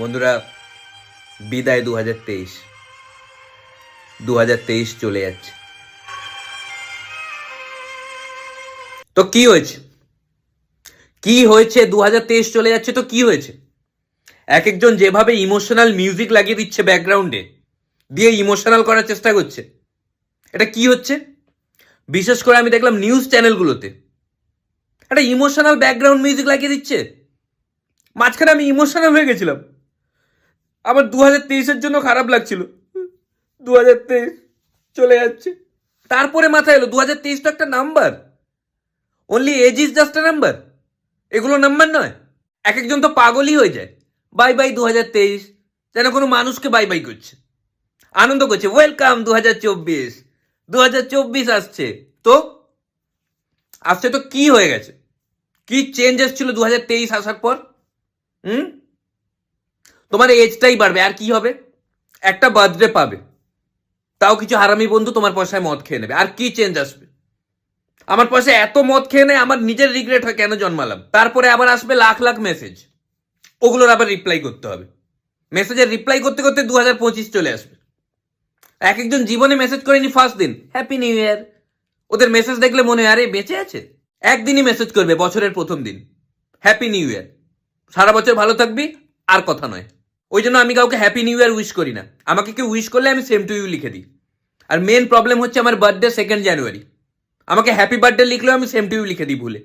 বন্ধুরা, বিদায় দু হাজার তেইশ। দু হাজার তেইশ চলে যাচ্ছে। তো কি হয়েছে? কি হয়েছে? দু হাজার তেইশ চলে যাচ্ছে তো কি হয়েছে? এক একজন যেভাবে ইমোশনাল মিউজিক লাগিয়ে দিচ্ছে ব্যাকগ্রাউন্ডে দিয়ে ইমোশনাল করার চেষ্টা করছে। এটা কি হচ্ছে? বিশেষ করে আমি দেখলাম নিউজ চ্যানেলগুলোতে একটা ইমোশনাল ব্যাকগ্রাউন্ড মিউজিক লাগিয়ে দিচ্ছে। মাঝখানে আমি ইমোশনাল হয়ে গেছিলাম। আমার দু হাজার তেইশের জন্য খারাপ লাগছিল। দু হাজার তেইশ চলে যাচ্ছে। তারপরে মাথায় এলো দু হাজার তেইশ তো একটা number. Only age is just number এগুলো নাম্বার নয়। এক একজন তো পাগলই হয়ে যায়। বাই বাই দু হাজার তেইশ। যেন কোনো মানুষকে বাই বাই করছে। আনন্দ করছে ওয়েলকাম দু হাজার চব্বিশ। দু হাজার চব্বিশ আসছে। তো আসছে তো কি হয়ে গেছে? কি চেঞ্জ এসেছিল দু হাজার তেইশ আসার পর? হুম? তোমার এজটাই বাড়বে, আর কি হবে? একটা বার্থডে পাবে। তাও কিছু হারামি বন্ধু তোমার পয়সায় মদ খেয়ে নেবে। আর কি চেঞ্জ আসবে? আমার পয়সায় এত মদ খেয়ে নেয়, আমার নিজের রিগ্রেট হয় কেন জন্মালাম? তারপরে আবার আসবে লাখ লাখ মেসেজ ওগুলোর আবার রিপ্লাই করতে হবে। মেসেজের রিপ্লাই করতে করতে দু হাজার পঁচিশ চলে আসবে। এক একজন জীবনে মেসেজ করেনি ফার্স্ট দিন। হ্যাপি নিউ ইয়ার ওদের মেসেজ দেখলে মনে হয়, আরে বেঁচে আছে। একদিনই মেসেজ করবে বছরের প্রথম দিন। হ্যাপি নিউ ইয়ার সারা বছর ভালো থাকবি, আর কথা নয়। ওই জন্য আমি কাউকে হ্যাপি নিউ ইয়ার উইশ করি না। আমাকে কেউ উইশ করলে আমি সেম টু ইউ লিখে দিই। আর মেন প্রবলেম হচ্ছে আমার বার্থডে সেকেন্ড জানুয়ারি আমাকে হ্যাপি বার্থডে লিখলেও আমি সেম টু ইউ লিখে দিই ভুলে।